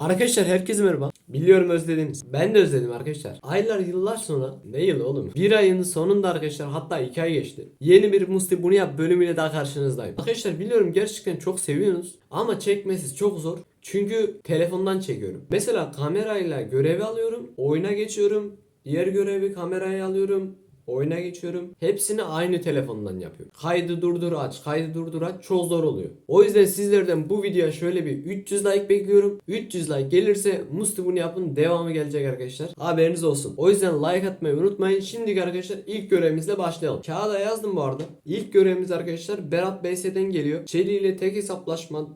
Arkadaşlar herkese merhaba. Biliyorum özlediniz. Ben de özledim arkadaşlar. Aylar yıllar sonra ne yılı oğlum? Bir ayın sonunda arkadaşlar hatta iki ay geçti. Yeni bir Musti bunu yap bölümüyle daha karşınızdayım. Arkadaşlar biliyorum gerçekten çok seviyorsunuz ama çekmesi çok zor. Çünkü telefondan çekiyorum. Mesela kamerayla görevi alıyorum, oyuna geçiyorum. Diğer görevi kameraya alıyorum. Oyuna geçiyorum. Hepsini aynı telefondan yapıyorum. Kaydı durdur aç, kaydı durdur aç çok zor oluyor. O yüzden sizlerden bu videoya şöyle bir 300 like bekliyorum. 300 like gelirse Musti bunu yapın devamı gelecek arkadaşlar. Haberiniz olsun. O yüzden like atmayı unutmayın. Şimdi arkadaşlar ilk görevimizle başlayalım. Kağıda yazdım bu arada. İlk görevimiz arkadaşlar Berat BS'den geliyor. Shelly ile tek hesaplaşma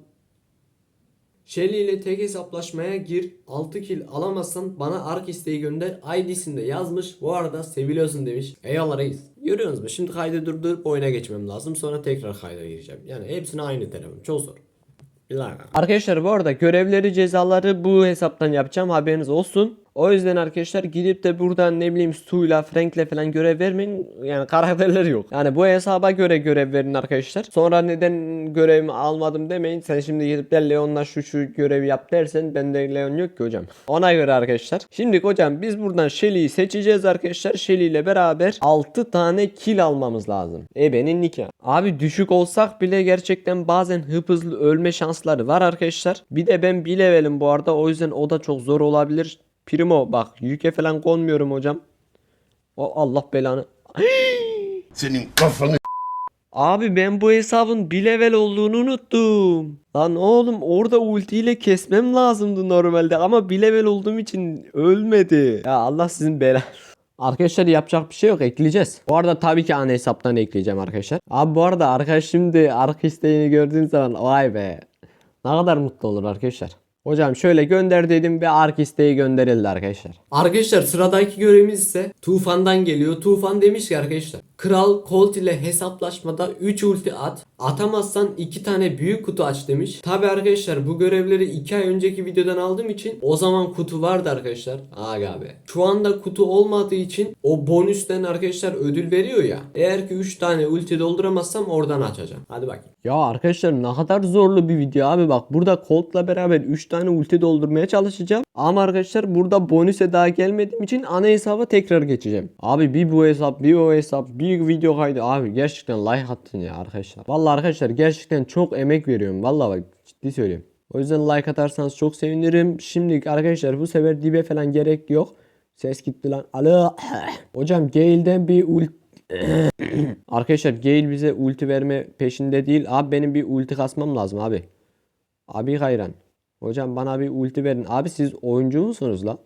Shelly ile tek hesaplaşmaya gir. 6 kill alamazsan bana ark isteği gönder. ID'sinde yazmış. Bu arada seviliyorsun demiş. Eyvallah reis. Görüyorsunuz mu? Şimdi kaydı durdurup oyuna geçmem lazım. Sonra tekrar kayda gireceğim. Yani hepsini aynı telefon. Çok zor. Dakika. Arkadaşlar bu arada görevleri cezaları bu hesaptan yapacağım. Haberiniz olsun. O yüzden arkadaşlar gidip de buradan ne bileyim Stu'yla Frank'le falan görev vermeyin. Yani karakterleri yok. Yani bu hesaba göre görev verin arkadaşlar. Sonra neden görevimi almadım demeyin. Sen şimdi gidip de Leon'la şu şu görevi yap dersen bende Leon yok ki hocam. Ona göre arkadaşlar. Şimdi hocam biz buradan Shelly'yi seçeceğiz arkadaşlar. Shelly ile beraber 6 tane kill almamız lazım. Ebenin nikah. Abi düşük olsak bile gerçekten bazen hıp hızlı ölme şansları var arkadaşlar. Bir de ben bir levelim bu arada. O yüzden o da çok zor olabilir. Primo bak yüke falan konmuyorum hocam. O Allah belanı. Senin kafanı Abi ben bu hesabın bir level olduğunu unuttum. Lan oğlum orada ultiyle kesmem lazımdı normalde ama bir level olduğum için ölmedi. Ya Allah sizin bela. Arkadaşlar yapacak bir şey yok ekleyeceğiz. Bu arada tabii ki ana hesaptan ekleyeceğim arkadaşlar. Abi bu arada arkadaş şimdi arka isteğini gördüğün zaman vay be. Ne kadar mutlu olur arkadaşlar. Hocam şöyle gönder dedim ve ark isteği gönderildi arkadaşlar. Arkadaşlar sıradaki görevimiz ise Tufan'dan geliyor. Tufan demiş ki arkadaşlar. Kral Colt ile hesaplaşmada 3 ulti at. Atamazsan 2 tane büyük kutu aç demiş. Tabi arkadaşlar bu görevleri 2 ay önceki videodan aldığım için o zaman kutu vardı arkadaşlar. Aga be. Şu anda kutu olmadığı için o bonüsten arkadaşlar ödül veriyor ya. Eğer ki 3 tane ulti dolduramazsam oradan açacağım. Hadi bakayım. Ya arkadaşlar ne kadar zorlu bir video abi bak burada Colt'la beraber 3 tane ulti doldurmaya çalışacağım. Ama arkadaşlar burada bonüse daha gelmediğim için ana hesaba tekrar geçeceğim. Abi bir bu hesap bir o hesap bir video kaydı abi gerçekten like attın ya arkadaşlar. Vallahi arkadaşlar gerçekten çok emek veriyorum. Vallahi bak ciddi söylüyorum. O yüzden like atarsanız çok sevinirim. Şimdi arkadaşlar bu sefer dibe falan gerek yok. Ses gitti lan. Alo. Hocam Gale'den bir ulti Arkadaşlar Gale bize ulti verme peşinde değil. Abi benim bir ulti kasmam lazım abi. Abi hayran. Hocam bana bir ulti verin. Abi siz oyuncu musunuz lan?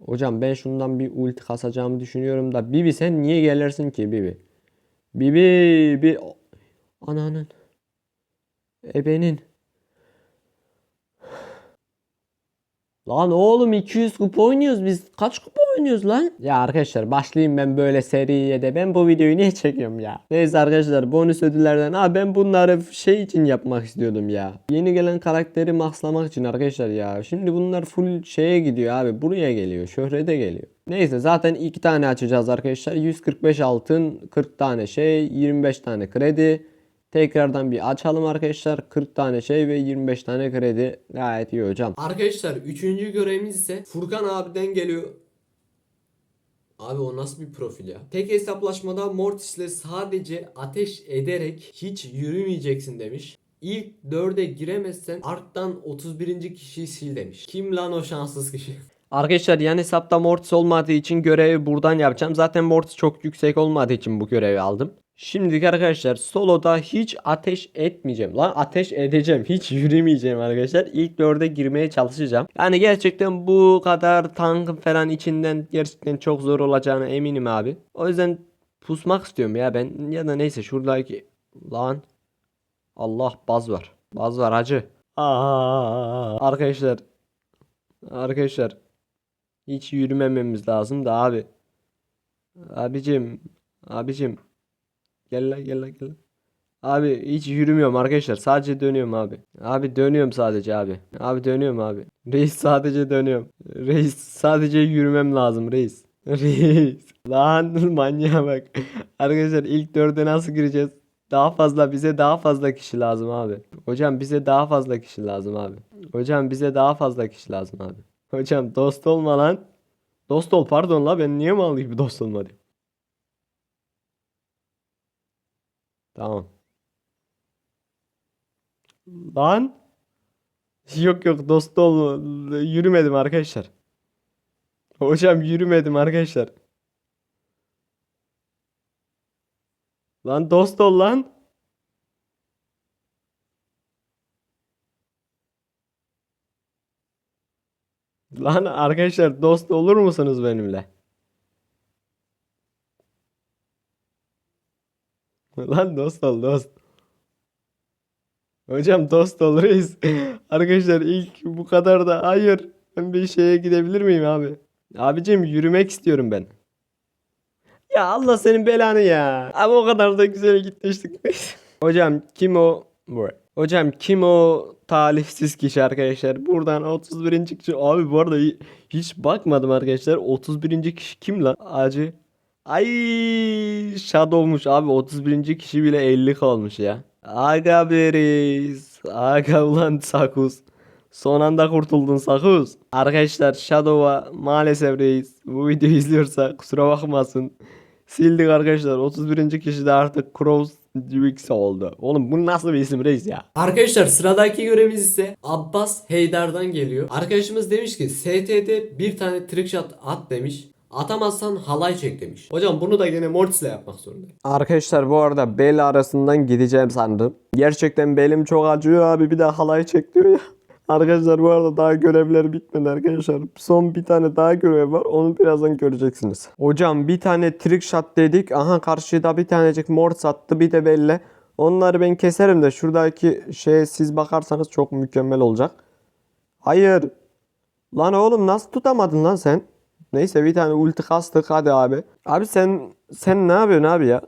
Hocam ben şundan bir ulti kasacağımı düşünüyorum da Bibi sen niye gelirsin ki Bibi? Bibi bir ananın ebenin Lan oğlum 200 kupa oynuyoruz biz. Kaç kupa oynuyoruz lan? Ya arkadaşlar başlayayım ben böyle seriye de. Ben bu videoyu niye çekiyorum ya? Neyse arkadaşlar bonus ödüllerden. Ha ben bunları şey için yapmak istiyordum ya. Yeni gelen karakteri maxlamak için arkadaşlar ya. Şimdi bunlar full şeye gidiyor abi. Buraya geliyor. Şöhrete geliyor. Neyse zaten iki tane açacağız arkadaşlar. 145 altın, 40 tane şey, 25 tane kredi. Tekrardan bir açalım arkadaşlar. 40 tane şey ve 25 tane kredi. Gayet iyi hocam. Arkadaşlar 3. görevimiz ise Furkan abiden geliyor. Abi o nasıl bir profil ya? Tek hesaplaşmada Mortis'le sadece ateş ederek hiç yürümeyeceksin demiş. İlk 4'e giremezsen Ark'tan 31. kişiyi sil demiş. Kim lan o şanssız kişi? Arkadaşlar yan hesapta Mortis olmadığı için görevi buradan yapacağım. Zaten Mortis çok yüksek olmadığı için bu görevi aldım. Şimdiki arkadaşlar soloda hiç ateş etmeyeceğim. Lan ateş edeceğim. Hiç yürümeyeceğim arkadaşlar. İlk dörde girmeye çalışacağım. Yani gerçekten bu kadar tank falan içinden gerçekten çok zor olacağına eminim abi. O yüzden pusmak istiyorum ya ben. Ya da neyse şuradaki lan Allah baz var. Baz var hacı. Aa, arkadaşlar Arkadaşlar hiç yürümememiz lazım da abi. Abicim, abicim. Gel lan gel lan gel lan. Abi hiç yürümüyorum arkadaşlar. Sadece dönüyorum abi. Abi dönüyorum sadece abi. Abi dönüyorum abi. Reis sadece dönüyorum. Reis sadece yürümem lazım reis. Reis. Lan manyağa bak. Arkadaşlar ilk dörde nasıl gireceğiz? Daha fazla bize daha fazla kişi lazım abi. Hocam bize daha fazla kişi lazım abi. Hocam bize daha fazla kişi lazım abi. Hocam dost olma lan. Dost ol pardon la ben niye mal gibi dost olma. Tamam. Lan. Yok yok dost ol. Yürümedim arkadaşlar. Hocam yürümedim arkadaşlar. Lan dost ol lan. Lan arkadaşlar dost olur musunuz benimle? Lan dost ol dost. Hocam dost ol reis. Arkadaşlar ilk bu kadar da hayır. Ben bir şeye gidebilir miyim abi? Abicim yürümek istiyorum ben. Ya Allah senin belanı ya. Ama o kadar da güzel gitmiştik. Hocam kim o? Hocam kim o talihsiz kişi arkadaşlar? Buradan 31. kişi. Abi bu arada hi- hiç bakmadım arkadaşlar. 31. kişi kim lan? Acı. Ay Shadow'muş abi 31. kişi bile 50 kalmış ya. Aga beriz. Aga ulan Sakus. Son anda kurtuldun Sakus. Arkadaşlar Shadow'a maalesef reis bu videoyu izliyorsa kusura bakmasın. Sildik arkadaşlar. 31. kişi de artık Crows Wix oldu. Oğlum bu nasıl bir isim reis ya? Arkadaşlar sıradaki görevimiz ise Abbas Heydar'dan geliyor. Arkadaşımız demiş ki ST'de bir tane trickshot at demiş. Atamazsan halay çek demiş. Hocam bunu da gene Mortis'le yapmak zorundayım. Arkadaşlar bu arada bel arasından gideceğim sandım. Gerçekten belim çok acıyor abi bir de halay çek diyor ya. Arkadaşlar bu arada daha görevler bitmedi arkadaşlar. Son bir tane daha görev var. Onu birazdan göreceksiniz. Hocam bir tane trick shot dedik. Aha karşıda bir tanecik mor sattı bir de belli. Onları ben keserim de şuradaki şeye siz bakarsanız çok mükemmel olacak. Hayır. Lan oğlum nasıl tutamadın lan sen? Neyse bir tane ulti kastık hadi abi. Abi sen sen ne yapıyorsun abi ya?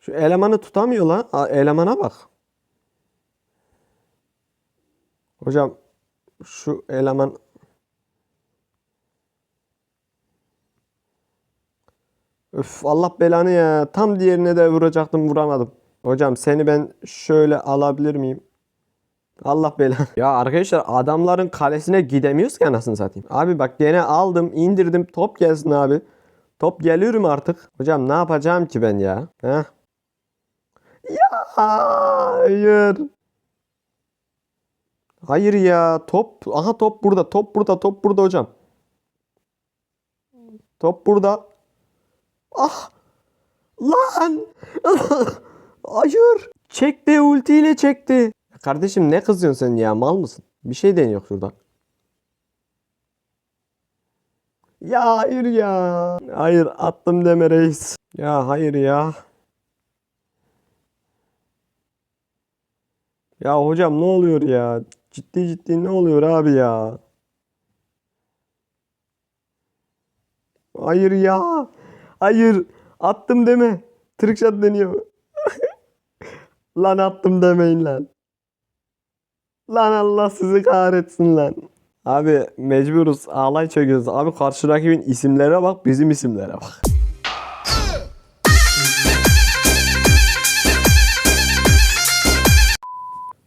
Şu elemanı tutamıyor lan. Elemana bak. Hocam şu eleman Öf Allah belanı ya. Tam diğerine de vuracaktım vuramadım. Hocam seni ben şöyle alabilir miyim? Allah belanı. Ya arkadaşlar adamların kalesine gidemiyoruz ki anasını satayım. Abi bak gene aldım indirdim top gelsin abi. Top geliyorum artık. Hocam ne yapacağım ki ben ya? Heh. Ya hayır. Hayır ya top. Aha top burada. Top burada. Top burada hocam. Top burada. Ah. Lan. Hayır. Çekti ultiyle çekti. Kardeşim ne kızıyorsun sen ya? Mal mısın? Bir şey deniyor şurada. Ya hayır ya. Hayır attım deme reis. Ya hayır ya. Ya hocam ne oluyor ya? Ciddi ciddi ne oluyor abi ya? Hayır ya. Hayır. Attım deme. Trickshot deniyor. Lan attım demeyin lan. Lan Allah sizi kahretsin lan. Abi mecburuz ağlay çekiyoruz. Abi karşı rakibin isimlere bak bizim isimlere bak.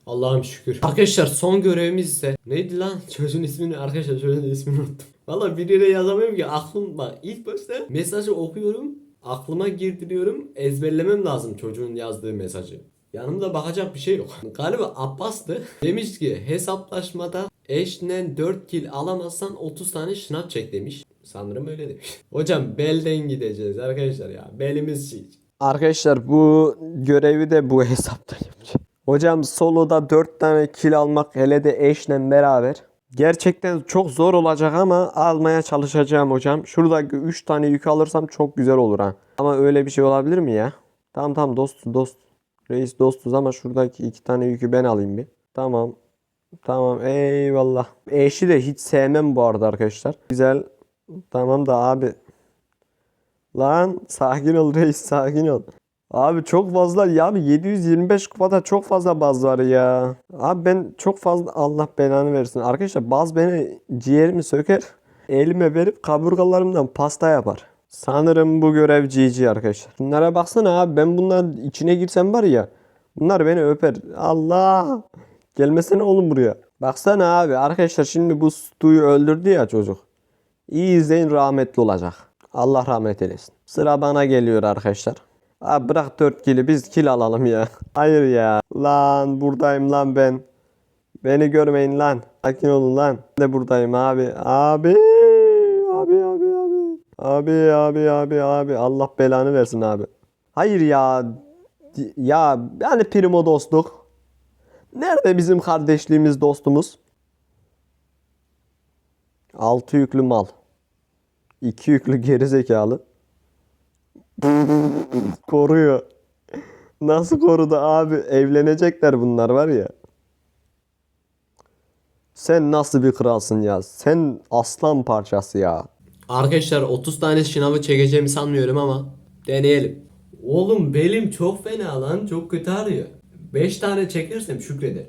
Allah'ım şükür. Arkadaşlar son görevimiz ise neydi lan? Çocuğun ismini arkadaşlar çocuğun ismini unuttum. Valla bir yere yazamıyorum ki aklım bak ilk başta mesajı okuyorum aklıma girdiriyorum ezberlemem lazım çocuğun yazdığı mesajı. Yanımda bakacak bir şey yok. Galiba Abbas'tı. Demiş ki hesaplaşmada eşnen 4 kill alamazsan 30 tane şınav çek demiş. Sanırım öyle demiş. Hocam belden gideceğiz arkadaşlar ya. Belimiz şiş. Arkadaşlar bu görevi de bu hesaptan yapacağım. Hocam soloda 4 tane kill almak hele de eşle beraber. Gerçekten çok zor olacak ama almaya çalışacağım hocam. Şuradaki 3 tane yük alırsam çok güzel olur ha. Ama öyle bir şey olabilir mi ya? Tamam tamam dost dost. Reis dostuz ama şuradaki 2 tane yükü ben alayım bir. Tamam. Tamam eyvallah. Eşi de hiç sevmem bu arada arkadaşlar. Güzel. Tamam da abi. Lan sakin ol reis sakin ol. Abi çok fazla ya abi 725 kupada çok fazla baz var ya. Abi ben çok fazla Allah belanı versin. Arkadaşlar baz beni ciğerimi söker. Elime verip kaburgalarımdan pasta yapar. Sanırım bu görev GG arkadaşlar. Bunlara baksana abi ben bunların içine girsem var ya. Bunlar beni öper. Allah. Gelmesene oğlum buraya. Baksana abi arkadaşlar şimdi bu Stu'yu öldürdü ya çocuk. İyi izleyin rahmetli olacak. Allah rahmet eylesin. Sıra bana geliyor arkadaşlar. Abi bırak 4 kili biz kil alalım ya. Hayır ya. Lan buradayım lan ben. Beni görmeyin lan. Sakin olun lan. Ben de buradayım abi. Abi. Abi abi abi. Abi abi abi. Allah belanı versin abi. Hayır ya. Ya yani primo dostluk. Nerede bizim kardeşliğimiz dostumuz? Altı yüklü mal. İki yüklü gerizekalı. Koruyor. Nasıl korudu abi? Evlenecekler bunlar var ya. Sen nasıl bir kralsın ya? Sen aslan parçası ya. Arkadaşlar 30 tane şınavı çekeceğimi sanmıyorum ama deneyelim. Oğlum belim çok fena lan. Çok kötü ağrıyor. 5 tane çekersem şükreder.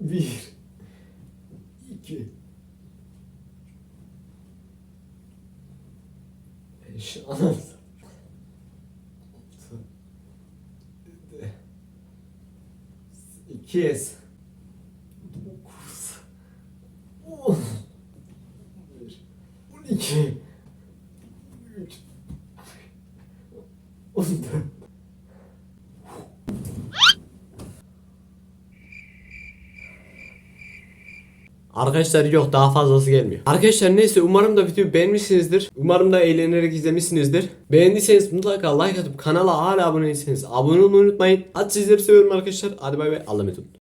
1 2 5 6 2 8 14 Arkadaşlar yok daha fazlası gelmiyor. Arkadaşlar neyse umarım da videoyu beğenmişsinizdir. Umarım da eğlenerek izlemişsinizdir. Beğendiyseniz mutlaka like atıp kanala hala abone değilseniz abone olmayı unutmayın. Hadi sizleri seviyorum arkadaşlar. Hadi bay bay. Allah'a emanet olun.